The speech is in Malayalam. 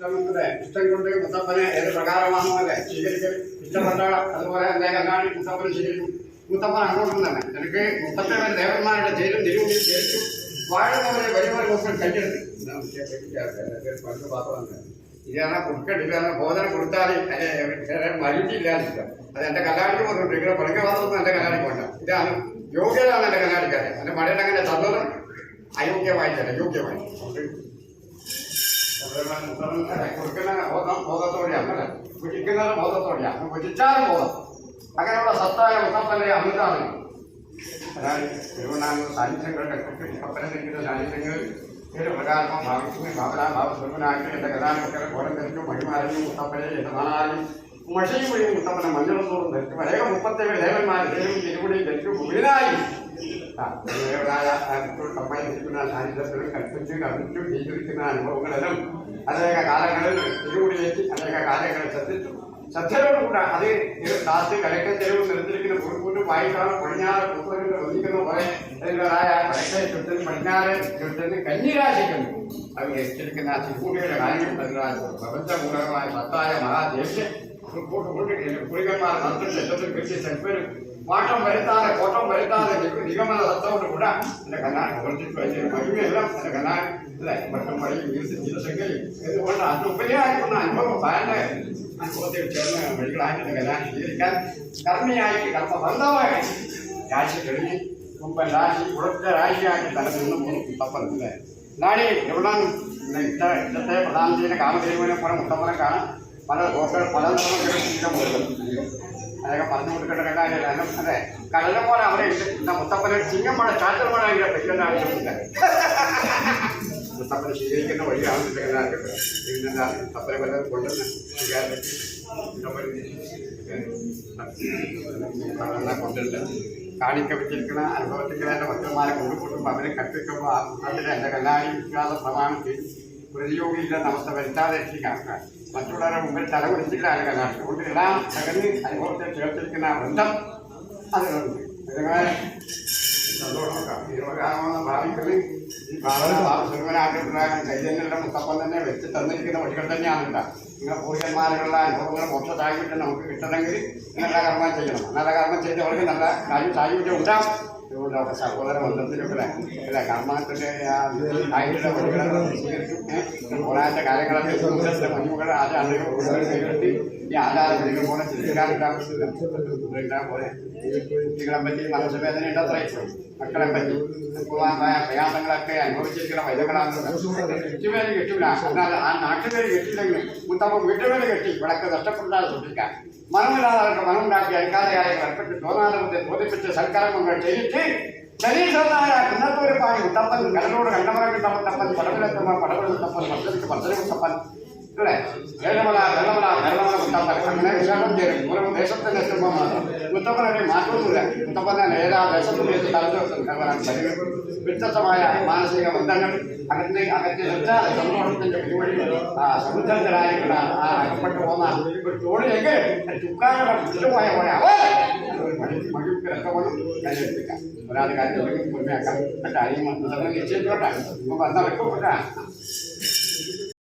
ഇഷ്ടമുണ്ട് ഇഷ്ടം കൊണ്ട് മുത്തപ്പനെ ഏത് പ്രകാരമാണോ അല്ലെ? സ്വീകരിക്കൽ ഇഷ്ടപ്പെട്ട അതുപോലെ എന്റെ കണ്ണാടി മുത്തപ്പനെ സ്വീകരിക്കും? മുത്തപ്പൻ അങ്ങോട്ടും തന്നെ. എനിക്ക് മുപ്പത്തേഴ് ദേവന്മാരുടെ ജയിലും തിരുവണ്ടിയിൽ ജയിച്ചു. വാഴുന്നവരെ വലിയ വലിയ ദിവസം കയ്യെടുത്ത് പണ്ട് പാത്രമാണ് ഇതാണ് കൊടുക്കട്ടെ ഇതാണ് ബോധനം കൊടുത്താൽ മരുന്നില്ലാതില്ല അത് എന്റെ കല്ലാടിക്ക് പോകുന്നുണ്ട് ഇങ്ങനെ പണിക്ക് വന്നതൊന്നും എന്റെ കല്ലാടിക്ക് വേണ്ട. ഇതാണ് യോഗ്യതാണ് എന്റെ കല്ലാടിക്കാരെ എന്റെ മഴയുടെ അങ്ങനെ തന്നതും അയോഗ്യമായിട്ടല്ല. യോഗ്യമായി. അങ്ങനെയുള്ള സത്തായ തന്നെ അമിതാണ്. മണിമാരനും മുത്തപ്പനെ തോറും ധരിച്ചു. അനേക മുപ്പത്തേഴ് ദേവന്മാർ ദേവും തിരുമുടിയും ധരിച്ചു. മുഴുവനായി സമ്മതിക്കുന്ന സാന്നിധ്യത്തിലും കൽപ്പിച്ച് കൽപ്പിച്ചു ജീവിക്കുന്ന അനുഭവങ്ങളെല്ലാം അനേക കാലങ്ങളിൽ തിരുമുടിയേറ്റി അനേക കാലങ്ങളിൽ ശ്രദ്ധിച്ചു. ശ്രദ്ധയോടുകൂടെ അത് കാത്ത് കലക്ക ചെലവ് നിർത്തിരിക്കുന്ന പൂർക്കൂട്ട് വായിക്കാണ് പടിഞ്ഞാറ് പൂക്കളിൽ ഒന്നിക്കുന്ന പോലെ അതിന്റെതായ വടക്കേ ചുറ്റിന് പടിഞ്ഞാറ് ചുറ്റിന് കന്നിരാശിക്കുന്നു అవి హెచ్చరికన చిక్కుడేల నాయకుడు పదిరాజు ప్రపంచ మూలం ఆయన పత్తాయ మహా దేశే ಕುರಿಗನ್ಮಾರ ಸಂತೃಪ್ತಿ ಜೊತೆ ಕೃಷಿ ಸಚಿವರು ಮಾಟಂ ಬರೀತಾರೆ ಕೋಟಂ ಬರೀತಾರೆ ನಿಗಮದ ಸತ್ತವನ್ನು ಕೂಡ ಇಲ್ಲ ಕರ್ನಾಟಕ ವರ್ತಿತ್ತು ಅಲ್ಲಿ ಮದುವೆ ಇಲ್ಲ ಅಲ್ಲ ಕರ್ನಾಟಕ ಇಲ್ಲ ಮಟ್ಟಂ ಮಾಡಿ ನಿಲ್ಲಿಸಿ ಜಿಲ್ಲಸಂಖ್ಯೆ ಎದುರುಕೊಂಡು ಅದು ಉಪಯೋಗ ಅನುಭವ ಬಾಯಲ್ಲ ಅನ್ಕೋತೀವಿ ಚರ್ಮ ಬೆಳಿಗ್ಗೆ ಹಾಕಿದ ಕಲ್ಯಾಣ ಜೀವಿಕ ಕರ್ಮಿ ಆಯ್ಕೆ ಕರ್ಮ ಬಂದವ ರಾಶಿ ಕಡಿಮೆ ತುಂಬ ರಾಶಿ ಉಳಿದ ರಾಶಿ ಆಗಿ ತನಕ ತಪ್ಪಲ್ಲ എവിടെ ഇന്നത്തെ ഇന്നത്തെ പ്രധാന ചെയ്യുന്ന കാമദേവനെ പോലെ മുത്തപ്പനെ കാണാം പല ഓക്കൾ പല അതൊക്കെ പറഞ്ഞു കൊടുക്കേണ്ട കാര്യമല്ല കാരണം അതെ കടല പോലെ അവിടെ ഉണ്ട് മുത്തപ്പനെ ചിങ്ങമ്മടെ ചാറ്റൽമഴ ഇങ്ങനെ പറ്റുന്ന ആവശ്യമില്ല മുത്തപ്പനെ സ്വീകരിക്കുന്ന വഴിയാണ് എല്ലാവർക്കും പിന്നെന്താ മുത്തപ്പനെ വല്ലതും കൊണ്ടുവന്ന് കൊണ്ടുണ്ട് കാണിക്ക വെച്ചിരിക്കുന്ന അനുഭവത്തിക്കുന്ന എന്റെ ഭക്തന്മാരെ കൊണ്ടുകൂട്ടുമ്പോൾ അവരെ കത്തിക്കുമ്പോൾ ആ കൂട്ടത്തിൽ എന്റെ കല്ലാടി വിശ്വാസ പ്രമാണത്തിൽ പ്രതിയോഗിയില്ല നമസ്ത വരുത്താതെ രക്ഷിക്കാൻ മറ്റുള്ളവരുടെ മുമ്പിൽ തലകുടിച്ചിട്ടാണ് കലാശം അതുകൊണ്ട് എല്ലാം തകർന്ന് അനുഭവത്തെ ചേർത്തിരിക്കുന്ന ബന്ധം അതിലുണ്ട്. ഇതുപോലെ സന്തോഷമൊക്കെ ഭാവിക്കുന്നത് ഈ ഭാവന ഭാവസ്വരൂപനായിട്ടുള്ള ചൈതന്യങ്ങളുടെ മുത്തപ്പം തന്നെ വെച്ച് തന്നിരിക്കുന്ന വഴികൾ തന്നെയാണ് കേട്ടോ. നിങ്ങൾ പൂർവന്മാരുടെ അനുഭവങ്ങൾ മോക്ഷത്തായിട്ട് നമുക്ക് കിട്ടണമെങ്കിൽ നല്ല കർമ്മം ചെയ്യണം. നല്ല കർമ്മം ചെയ്തവർക്ക് നല്ല കാര്യം സായുജ്യം ഉണ്ടാവും. അതുകൊണ്ട് അവിടെ സഹോദര ബന്ധത്തിലൊക്കെ അല്ല? കർമ്മത്തിന്റെ ആയിട്ടുള്ള സ്വീകരിച്ചു പോരാത്ത കാര്യങ്ങളൊക്കെ സുഹൃത്തിന്റെ മഞ്ഞുകൾ സ്വീകരിച്ച് ഈ ആചാരം നിങ്ങൾ പോലെ ചിന്തിക്കാറുണ്ടാ പോലെ കുട്ടികളെ പറ്റി മനസ്സുവേദന ഉണ്ടത്രേ മക്കളെ പറ്റി സുഖമായ പ്രയാസങ്ങളൊക്കെ അനുഭവിച്ചിരിക്കുന്ന വൈദ്യങ്ങളാണ് ചുറ്റുപേര് കിട്ടില്ല എന്നാൽ ആ നാട്ടുപേര് കിട്ടിയില്ലെങ്കിൽ മുത്തപ്പം വീട്ടുപേര് കെട്ടി വിളക്ക് നഷ്ടപ്പെടാതെ സൂക്ഷിക്കാൻ മനമില്ലാതെ മനമുണ്ടാക്കി അധികാരിയായ ഏർപ്പെട്ട് തോന്നാതെ മുതൽ ബോധിപ്പിച്ച് സൽക്കർമ്മങ്ങൾ ചെയ്യിച്ച് ശരീരനായ ഇന്നത്തെ ഒരു പാടി മുത്തപ്പൻ കടലോട് കണ്ടമറ തപ്പൻ പടവിലെത്തുമ്പോൾ പടവിൽ തപ്പൻ മത്സരിച്ച് മത്സരം തപ്പൻ അല്ലേ വേലമല దేశంతో నేస్తాం మాకు ఉత్తపన అంటే మాట్లాడుతున్నా ఉత్తపన లేదా దేశంతో లేదు తలచూస్తాం సర్వనాన్ని విత్తసమాయ మానసిక మందంగా అక్కడి అక్కడికి వచ్చా సముద్రం చెప్పి ఆ సముద్రం రాయకుండా ఆ పట్టు పోనా ఇప్పుడు తోడు ఎగే చుక్కాయ పోయా పోయా మగిలికి రకమను కలిపి రాజకారి పొమ్మాక అంటే అయ్యి మన ఇచ్చేటోట ఒక అందరూ ఎక్కువ